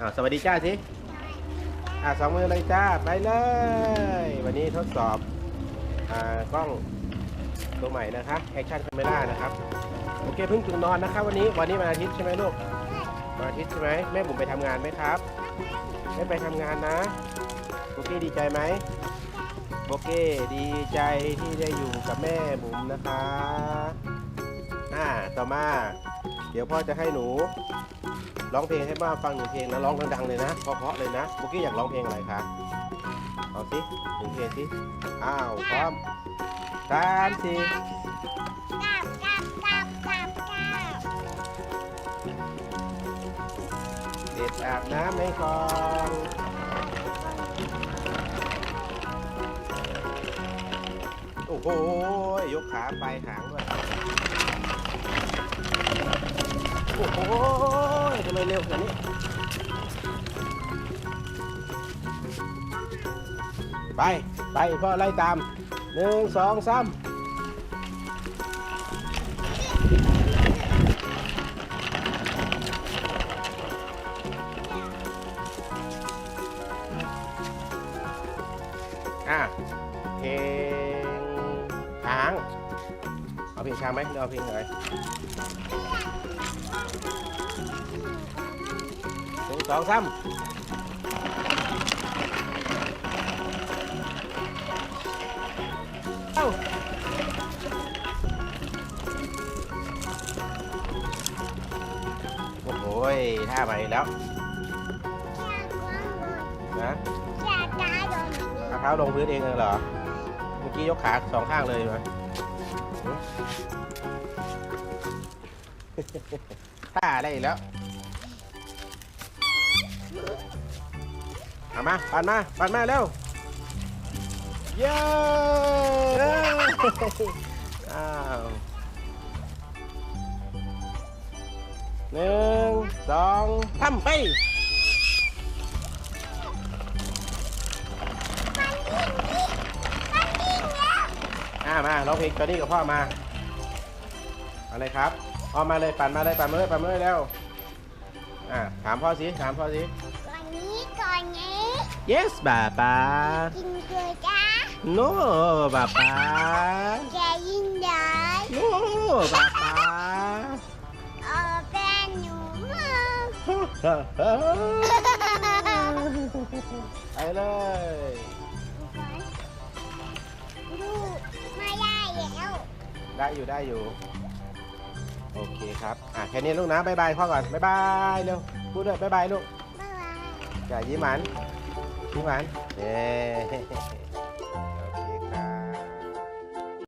อ้าวสวัสดีจ้าสิอ่าสองมือเลยจ้าไปเลย วันนี้ทดสอบอ่ากล้องตัวใหม่นะคะแอคชั่นคาเมล่านะครับโอเคเพิ่งตื่นนอนนะครับ วันนี้วันนี้วันอาทิตย์ใช่ไหมลูกวันอาทิตย์ใช่ไหมแม่บุ๋มไปทำงานไหมครับไม่ไปทำงานนะโบเก้ดีใจไหมโบเก้ดีใจที่ได้อยู่กับแม่บุ๋มนะคะอ่าต่อมา เดี๋ยวพ่อจะให้หนูร้องเพลงให้บ้าฟังหนึ่งเพลงนะร้องดังๆเลยนะเพราะๆเลยนะบุกี้อยากร้องเพลงอะไรคะเอาสิหนึ่งเพลงสิอ้าวพร้อมสามสี่เด็ดอาบน้ำในคลองโอ้โหยกขาไปหางด้วย โอ้โหทำไมเร็วขนาดนี้ไป ไปพ่อไล่ตามหนึ่งสองสามอะเพลงช้าง เอาเพลงช้างไหมหรือเอาเพลงอะไรหนึ่งสองสามเอ้าโอ้โหยท่าใหม่แล้วนะจ้าจ้าโดนเอาเท้าลงพื้นเองเลยเหรอเมื่อกี้ยกขาสองข้างเลยไห มท่าได้อีกแล้วเอามาปั่นมาปั่นมาเร็วเย้อ้าวหนึ่งสองทำไปอ่า มาร้องเพลงจอนี่กับพ่อมาเอาเลยครับพ่อมาเลยปั่นมาเลยปั่นมาเลยปั่นมาเลยเร็วอ่าถามพ่อสิถามพ่อสิก่อนนี้ก่อนนี้ yes ป้าป้า กินเกลือจ้า no ป้าป้า แกยินได้ no ป้าป้าเอาเป็นหนูมาไปเลย ได้อยู่ได้อยู่ โอเคครับ อะแค่นี้ลูกนะบายบายพ่อก่อนบายบายเร็วพูดด้วยบายบายลูกบ๊ายบาย อย่ายิ้มหมันยิ้มหมันเย้